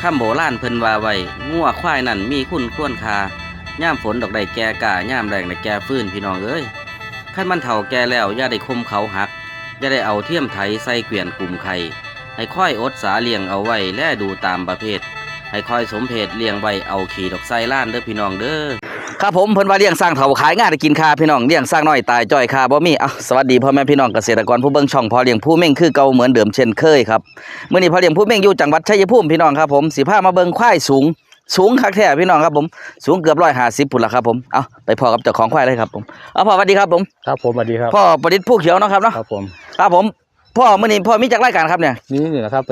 คำโบราณเพิ่นว่าไว้งัวควายนั่นมีคุณควรค่าย่ามฝนดอกใดแก่กาย่ามแรงใดแก่ฟื้นพี่น้องเอ้ยคันมันเฒ่าแก่แล้วอย่าได้คมเขาหักอย่าได้เอาเทียมไถใส่เกวียนกลุ่มไข่ให้ค่อยอดสาเลี้ยงเอาไว้แลดูตามประเภท ให้ค่อยสมเพศเลี้ยงไว้เอาขี่ดอกไส้ล้านเด้อพี่น้องเด้อ ครับผมเพิ่นว่าเลี้ยงสร้างเถาขายง่ายได้กินคาพี่น้องเลี้ยงสร้างน้อยตายจ้อยคาบ่มีอะสวัสดีพ่อแม่พี่น้องเกษตรกรผู้เบิ่งช่องพอเลี้ยงผู้เม่งคือเก่าเหมือนเดิมเช่นเคยครับมื้อนี้พอเลี้ยงผู้เม่งอยู่จังหวัดชัยภูมิพี่น้องครับผมสิพามาเบิ่งควายสูง สูงคักแท้พี่น้องครับผมสูงเกือบ150พุ่นละครับผมเอาไปพ่อกับเจ้าของควายเลยครับผมเอาพ่อสวัสดีครับผมครับผมสวัสดีครับพ่อประดิษฐ์ผู้เขียวเนาะครับเนาะครับผมครับผมพ่อมื้อนี้พ่อมีจักรายการครับเนี่ยนี่นี่นะครับ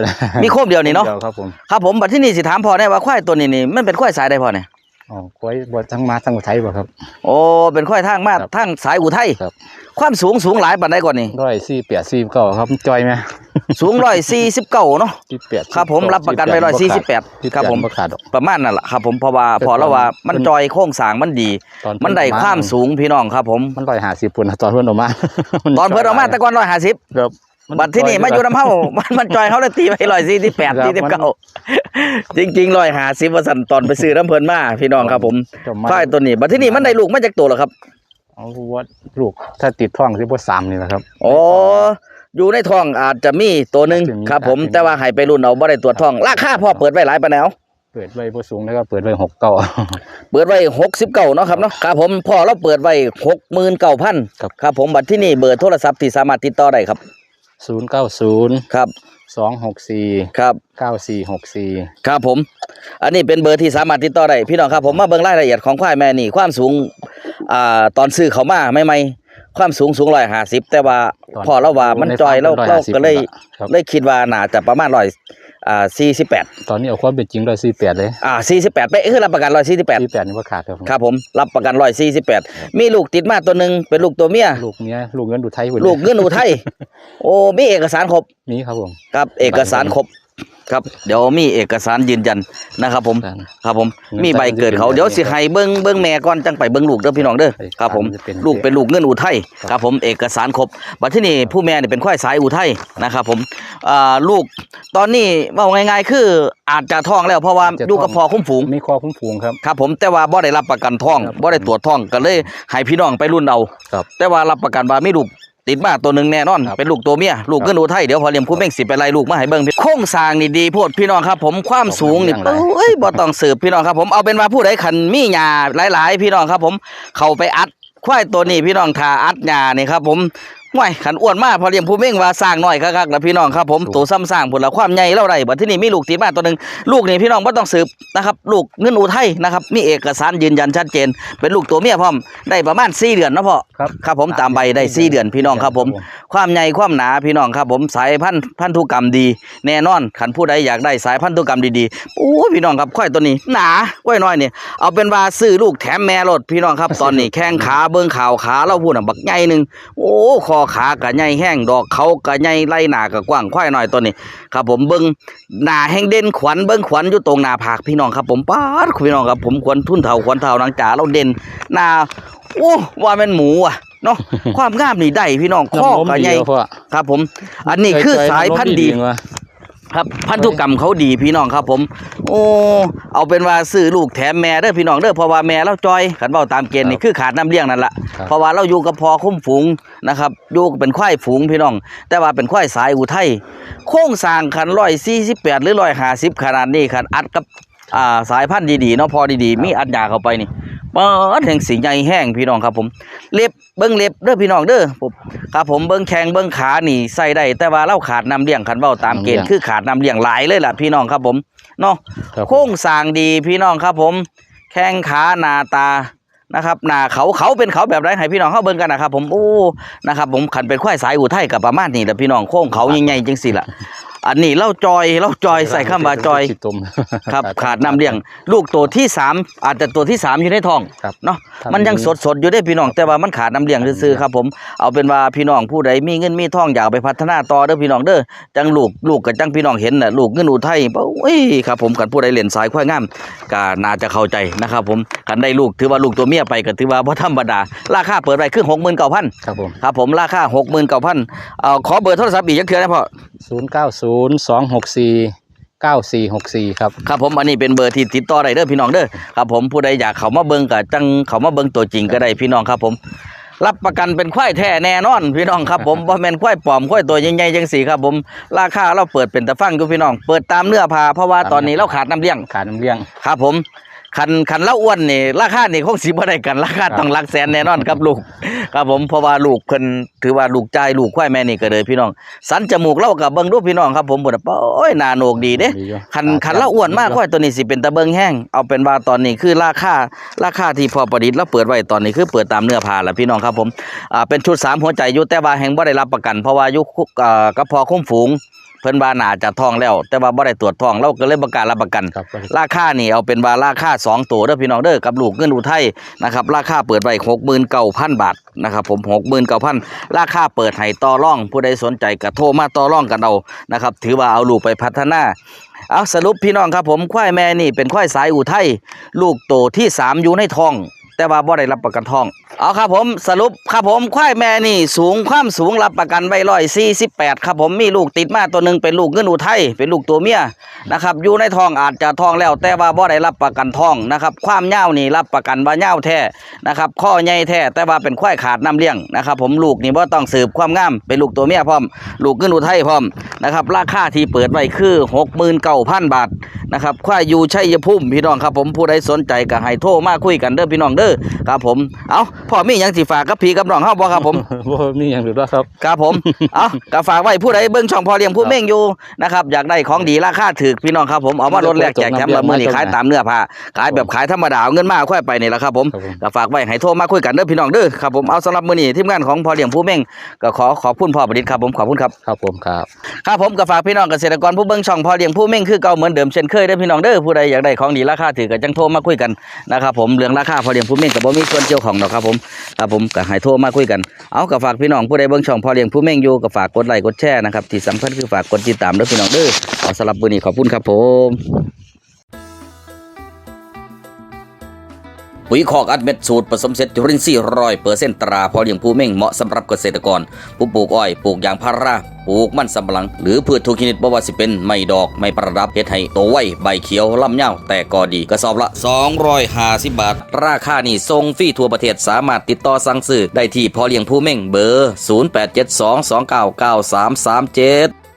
มีโคมเดียวนี่เนาะดี๋ยวครับผมครับผมบัดที่นี่สิถามพ่อได้ว่าควายตัวนี้นี่มันเป็นควายสายใดพ่อเนี่ย อ๋อกล้วยบดทั้งมาทั้งอุทัยบ่ครับ โอ้เป็นควายทางมาครับทางสายอุทัยครับ ความสูงสูงหลายปานใดก่อนนี่ร้อยสี่เปียสี่เก้าครับมันจอยไหมสูงร้อยสี่สิบเก้าเนาะสี่เปียครับผมรับประกันไปร้อยสี่สิบแปดครับผมบ่ขาดดอกประมาณนั่นแหละครับผมเพราะว่าแต่พอแล้วว่าตอนมันจอยโค้งสร้างมันดีตอนมันได้ความสูงพี่น้องครับผมมันร้อยห้าสิบปุ่นนะตอนเพิ่นออกมาตอนเพิ่นออกมาแต่ก่อนร้อยห้าสิบครับ บัดที่นี่มาอยู่น้ำเฮามันมันจอยเขาเลยตีไปร้อยสี่สิบแปดครับสี่สิบมันเก้าจริงๆร้อยห้าสิบว่าสันตอนไปซื้อน้ำเพิ่นมาพี่น้องครับผมจะมาควายตัวนี้บัดที่นี่มันได้ลูกมาจากตัวเหรอครับเอาว่าลูกถ้าติดท้องสิบ่สามนี่แหละครับโอ้อยู่ในท้องอาจจะมีตัวหนึ่งอาจจะมีครับ ผมอาจจะมีแต่ว่าให้ไปรุ่นเอาบ่ได้ตรวจท้อง ราคาพ่อเปิดไว้หลายปานแนวเปิดไว้บ่สูงแล้วก็เปิดไว้หกเก้าเปิดไว้หกสิบเก้าเนาะครับเนาะครับผมพ่อเราเปิดไว้หกหมื่นเก้าพันครับครับผมบัตรที่นี่เบอร์โทรศัพท์ที่สามารถติดต่อได้ครับ ศูนย์เก้าศูนย์ครับ สองหกสี่ครับ เก้าสี่หกสี่ครับผม อันนี้เป็นเบอร์ที่สามารถติดต่อได้พี่น้องครับผมมาเบิ่งรายละเอียดของควายแม่นี่ความสูงอ่าตอนซื้อเขามาใหม่ๆความสูงสูงร้อยห้าสิบแต่ว่าพ่อเราว่ามันจอยเราเราก็เลยครับเลยคิดว่าน่าจะประมาณร้อย อ่าสี่สิบแปดตอนนี้เอาความเป็นจริงร้อยสี่แปดเลยอ่าสี่สิบแปดเป๊ะคือรับประกันร้อยสี่สิบแปดสี่แปดนี่ว่าขาดครับผมครับผมรับประกันร้อยสี่สิบแปดมีลูกติดมาตัวหนึ่งเป็นลูกตัวเมียลูกเนี้ยลูกเงินดูไทยหมดลูกเงินอุทัยโอ้มีเอกสารครบนี้ครับผมครับเอกสารครบ ครับเดี๋ยวมีเอกสารยืนยันนะครับผมครับครับผมเงินมีใบเกิดเขาจะเป็นเดี๋ยวสิให้เบิ้งเบิ้งแม่ก่อนจังไปเบิ้งลูกเด้อพี่น้องเด้อใช่ครับผมจะเป็นลูกเป็นลูกเงินอุทัยครับครับผมเอกสารครบบัดที่นี่ผู้แม่นี่เป็นควายสายอุทัยนะครับผมอ่าลูกตอนนี้ว่าง่ายๆคืออาจจะท้องแล้วเพราะว่าอยู่กับพ่อคุ้มฝูงมีคอคุ้มฟูงครับครับผมแต่ว่าบ่ได้รับประกันท้องครับบ่ได้ตรวจท้องก็เลยให้พี่น้องไปรุ่นเอาครับแต่ว่ารับประกันว่ามีลูก ติดมาตัวหนึ่งแน่นอนครับเป็นลูกตัวเมียลูกครับเงินอุทัยเดี๋ยวพอเลี้ยงผู้เม่งสิไปไล่ลูกมาให้เบิ่งพี่โค้งสร้างนี่ดีโพดพี่น้องครับผมความสูงนี่บอกเรื่องอะไรเอ้ยบ่ต้องสืบพี่น้องครับผมเอาเป็นว่าผู้ใดคันมีหญ้าหลาย ๆ พี่น้องครับผมเข้าไปอัดควายตัวนี้พี่น้องทาอัดหญ้านี่ครับผมห่วยขันอ้วนมากพอเลี้ยงผู้เม่งว่าสร้างน้อยคักๆแล้วพี่น้องครับผมตัวซ้ำสร้างผลละความใหญ่เล่าได้บัดที่นี่มีลูกติดมาตัวหนึงลูกนี่พี่น้องไม่ต้องสืบนะครับลูกเงินอุทัยนะครับมีเอกสารยืนยันชัดเจน เป็นลูกตัวเมียพร้อมได้ประมาณ4เดือนเนาะพ่อ ครับครับผมตามใบได้4เดือนพี่น้องครับผม ความใหญ่ความหนาพี่น้องครับผมสายพันธุ์พันธุกรรมดี แน่นอนขันผู้ใดอยากได้สายพันธุกรรมดีๆโอ้ยพี่น้องครับควายตัวนี้ หนากล้วยน้อยนี่เอาเป็นว่าซื้อลูกแถมแม่รถพี่น้องครับ ตอนนี้แข้งขาเบิ้งข่าวขาเราพูดน่ะบักใหญ่หนึ่งโอ้คอขากะใหญ่แห้งดอกเขากะใหญ่ไล่หนากะกว้างควายน้อยตัวนี้ ครับผมเบิ้งหน้าแห้งเด่นขวัญเบิ้งขวัญอยู่ตรงหน้าผากพี่น้องครับผมป้าดพี่น้องครับผมขวัญทุ่นเท่าขวัญเท่านางจ๋าเราเด่นหน้า โอ้ว่าแม่นหมูอะเนาะความงามนี่ได้พี่น้องข้อกะใหญ่เพราะครับ ผม อันนี้คือสายพันธุ์ดีว่ะครับพันธุกรรมเขาดีพี่น้องครับ ผม โอ้เอาเป็นว่าซื้อลูกแถมแม่เด้อพี่น้องเด้อเพราะว่าแม่เราจอยขันเบาตามเกณฑ์นี่คือขาดน้ำเลี้ยงนั่นแหละครับเพราะว่าเราอยู่กับพอคุ้มฝูงนะครับอยู่เป็นควายฝูงพี่น้อง แต่ว่าเป็นควายสายอุทัยโค้งสร้างขันร้อยสี่สิบแปดหรือร้อยห้าสิบขนาดนี้ขันอัดกับอ่าสายพันธุ์ดีๆเนาะพอดีๆ มีอัดยาเข้าไปนี่ เปิดแห่งสีใหญ่แห้งพี่น้องครับผม เล็บเบิ้งเล็บเด้อพี่น้องเด้อผมครับผมเบิ้งแข้งเบิ้งขานี่ใส่ได้แต่ว่าเราขาดน้ำเลี้ยงขันเบ้าตามเกณฑ์คือขาดน้ำเลี้ยงหลายเลยล่ะพี่น้องครับผมเนาะครับโค้งสร้างดีพี่น้องครับผม แข้งขาหน้าตานะครับหน้าเขาเขาเป็นเขาแบบไรให้พี่น้องเขาเบิ่งกันนะครับผมโอ้นะครับผมขันเป็นควายสายอุทัยกับประมาณนี้แหละพี่น้องโค้งเขาใหญ่ๆจังสิล่ะ อันนี้เล่าจอยเล่าจอยใส่ข้ามบาจอยสิตมครับ ขาดน้ำเลี้ยง ลูกตัวที่สามอาจจะตัวที่สามอยู่ในท้องครับเนาะครับมันยังสดสดๆอยู่ได้พี่น้องแต่ว่ามันขาดน้ำเลี้ยงซื่อๆครับผมเอาเป็นว่าพี่น้องผู้ใดมีเงินมีทองอยากเอาไปพัฒนาต่อเด้อพี่น้องเด้อจังลูกลูกกับจังพี่น้องเห็นน่ะลูกเงินอุทัยโอ้ยครับผมกันผู้ใดเล่นสายควายงามก็น่าจะเข้าใจนะครับ ผมกันได้ลูกถือว่าลูกตัวเมียไปก็ถือว่าบ่ธรรมดาราคาเปิดไว้คือ69,000ครับผมครับผมราคา69,000เอ่อขอเบอร์โทรศัพท์อีกจักเทื่อนะพ่อศูนย์เก้าศูนย์สองหกสี่9464ครับ ครับผมอันนี้เป็นเบอร์ที่ติดต่อได้เด้อพี่น้องเด้อครับผมผู้ใดอยากเขามาเบิ่งก็จังเขามาเบิ่งตัวจริงก็ได้พี่น้องครับผมรับประกันเป็นควายแท้แน่นอนพี่น้องครับผมบ่แม่นควายปลอมควายตัวใหญ่ๆจังสี่ครับผมราคาเราเปิดเป็นตะฟังอยู่พี่น้อง เปิดตามเนื้อผ้าเพราะว่าตอนนี้เราขาดน้ำเลี้ยงขาดน้ำเลี้ยงครับผม คันคันเล่าอ้วนนี่ราคานี่คงสิบ่ได้กันราคาต้องหลักแสนแน่นอนครับลูก ครับผมเพราะว่าลูกเพิ่นถือว่าลูกใจายลูกควายแม่นี่ก็เลยพี่น้อง สันจมูกเล่ากับเบิ่งดูพี่น้องครับผมบ่ได้โอ้ยหน้าโหนกดีเด้ดีอยู่ คันคันเล่าอ้วนมากควายตัวนี้สิเป็นตะเบิงแห้งเอาเป็นว่าตอนนี้คือราคาราคาที่พอประดิษฐ์แล้วเปิดไว้ตอนนี้คือเปิดตามเนื้อผ้าแล้วพี่น้องครับผมอ่าเป็นชุดสามหัวใจอยู่แต่ว่าแห่งบ่ได้รับประกัน เพราะว่าอยู่คุกอ่ากระเพาะคุ้มฝูง เพิ่นว่าน่าจะท้องแล้ว แต่ว่าบ่ได้ตรวจท้องเราก็เลยประกล้าศรับประกัน ครับ ราคานี่เอาเป็นว่าราคา2ตัวเด้อพี่น้องเด้อกับลูกเงินอุทัยนะครับราคาเปิดไว้69,000บาทนะครับผม69,000ราคาเปิดให้ต่อร่อง ผู้ใดสนใจก็โทรมาต่อร่องกันเอานะครับถือว่าเอาลูกไปพัฒนาเอาสรุปพี่น้องครับผมควายแม่นี่เป็นควายสายอุทัยลูกโตที่3อยู่ในท้อง แต่ว่าบ่ได้รับประกันทอง เอาครับผมสรุปครับผมควายแม่นี่สูงความสูงรับประกันไว้ร้อยสี่สิบแปดครับผมมีลูกติดมาตัวหนึ่งเป็นลูกเงินอุทัยเป็นลูกตัวเมียนะครับอยู่ในทองอาจจะทองแล้ว แต่ว่าบ่ได้รับประกันทองนะครับความยานี่รับประกันว่ายาแท้นะครับข้อใหญ่แท้แต่ว่าเป็นควายขาดน้ำเลี้ยงนะครับผมลูกนี่บ่ต้องสืบความงามเป็นลูกตัวเมียพร้อม ลูกเงินอุทัยพร้อมนะครับราคาที่เปิดไว้คือหกหมื่นเก้าพันบาทนะครับควายอยู่ชัยภูมิพี่น้องครับผมผู้ใดสนใจก็ให้โทรมาคุยกันเด้อพี่น้องเด้อครับผมเอาพ่อมีหยังสิฝากกับพี่กับน้องเฮาบ่ครับผม บ่มีหยังหรือว่าครับ ครับผม เอาก็ฝากไว้ผู้ใดเบิ่งช่องพอเลี้ยงผู้เม่งอยู่นะครับอยากได้ของดีราคาถูกพี่น้องครับผมเอามาลดแลกแจกแถมละมื้อนี้ขายตามเนื้อผ้าขายแบบขายธรรมดาเอาเงินมาค่อยไปนี่แหละครับผมครับผมก็ฝากไว้ให้โทรมาคุยกันเด้อพี่น้องเด้อครับผมเอาสำหรับมื้อนี้ทีมงานของพอเลี้ยงผู้เม่งก็ขอขอบคุณพ่อประดิษฐ์ครับผมขอบคุณครับ ครับผมครับ ครับผมก็ฝากพี่น้องเกษตรกรผู้เบิ่งช่องพอเลี้ยงผู้เม่งคือเก่าเหมือนเดิมเช่นเคยเด้อพี่น้องเด้อผู้ใดอยากได้ของดีราคาถูกก็จังโทรมาคุยกันนะครับผมเรื่องราคาพอเลี้ยงผู้เม่งกับ่มีส่วนเกี่ยวของดอกครับผมครับผมก็ให้โทรมาคุยกันเอากับฝากพี่น้องผู้ใดเบื้องช่องพอเลี้ยงผู้เม่งอยู่กับฝากกดไลค์กดแชร์นะครับที่สำคัญคือฝากกดติดตามด้อพี่น้องเด้อเอาสำหรับมื้อนี้ขอบคุณครับผม ปุ๋ยคอกอัดเม็ดสูตรผสมเสร็จจุลินทรีย์ร้อยเปอร์เซ็นต์ตราพอเลี้ยงผู้เม่งเหมาะสำหรับเกษตรกร ผู้ปลูกอ้อยปลูกยางพาราปลูกมันสำปะหลัง หรือพืชทุกชนิดบ่ว่าสิเป็นไม้ดอกไม้ประดับเฮ็ดให้โตไวใบเขียวลำเน่าแต่ก็ดีกระสอบละ 250 บาท ราคานี่ทรงฟรีทั่วประเทศสามารถติดต่อสั่งซื้อได้ที่พอเลี้ยงผู้เม่งเบอร์ 0872299337